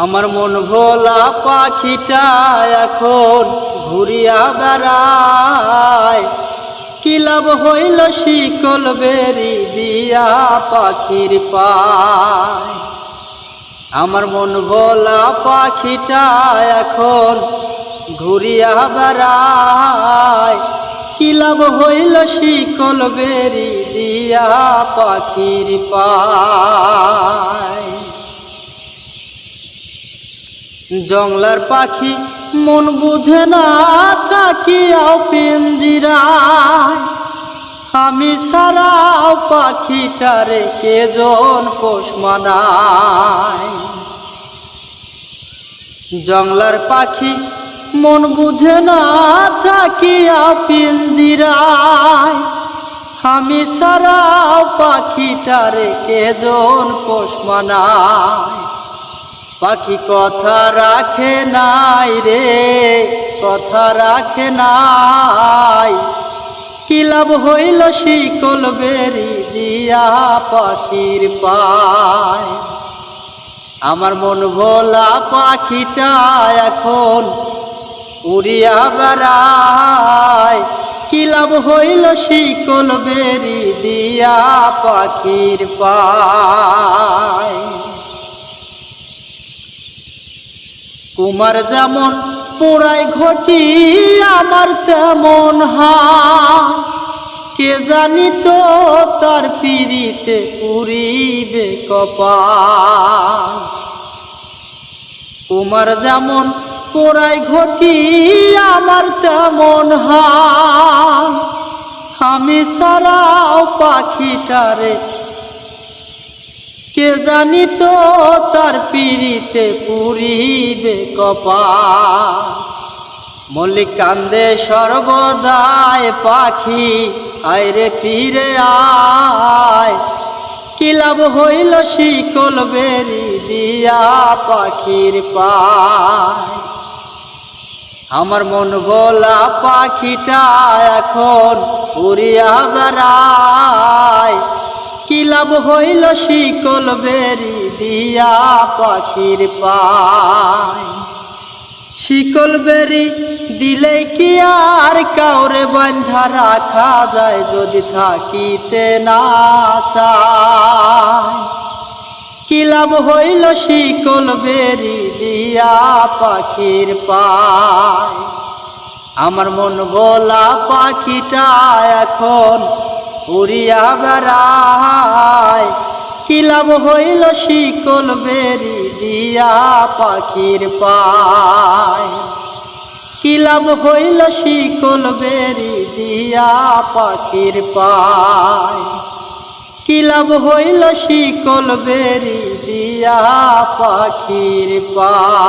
আমার মন ভোলা পাখিটা এখন ঘুরিয়া বেড়ায়। কি লাভ হইল শিকল বেরি দিয়া পাখির পায়। আমার মন ভোলা পাখিটা এখন ঘুরিয়া বেড়ায়। কি লাভ হইল শিকল বেরি দিয়া পাখির পায়। জংলার পাখি মন বুঝে না থাকিয়াও পিঞ্জিরায় আমি সারাও পাখিটারে কেজন পোষ মানায়। জংলার পাখি মন বুঝে না থাকিয়া পিঞ্জিরায় আমি সারাও পাখিটারে কেজন পোষ মানায়। পাখি কথা রাখে নাই রে, কথা রাখে নাই। কি লাভ হইল শিকল বেরি দিয়া পাখির পায়? আমার মন ভোলা পাখিটা এখন উড়িয়া বেড়ায়। কি লাভ হইল শিকল বেরি দিয়া পাখির পায়? কুমার যেমন পোড়াই ঘটি, আমার তেমন হায় কে জানি তো তার পিড়িতে পুরিবে কপাল। কুমার যেমন পোড়াই ঘটি, আমার তেমন হাল আমি সারাও পাখিটারে, কে জানি তো তার পিড়িতে পুরিবে কপাল। মল্লিক কান্দে সর্বদায় পাখি, আয়রে ফিরে আয়। কি লাভ হইল শিকল বেরি দিয়া পাখির পায়? আমার মন ভোলা পাখিটা এখন উড়িয়া বেড়ায়। লাভ হইল শিকল বেরি দিয়া পাখির পায় শিকল বেরি দিলে কি আর কাউরে বান্ধা রাখা যায় যদি থাকিতে না চায়? কি লাভ হইল শিকল বেরি দিয়া পাখির পায় আমার মন ভোলা পাখিটা এখন উড়িয়া বেড়ায়। লাভ হইল শিকল বেরি দিয়া পাখির পায়। কি লাভ হইল শিকল বেরি দিয়া পাখির পায়। কি লাভ হইল শিকল বেরি দিয়া পাখির পায়।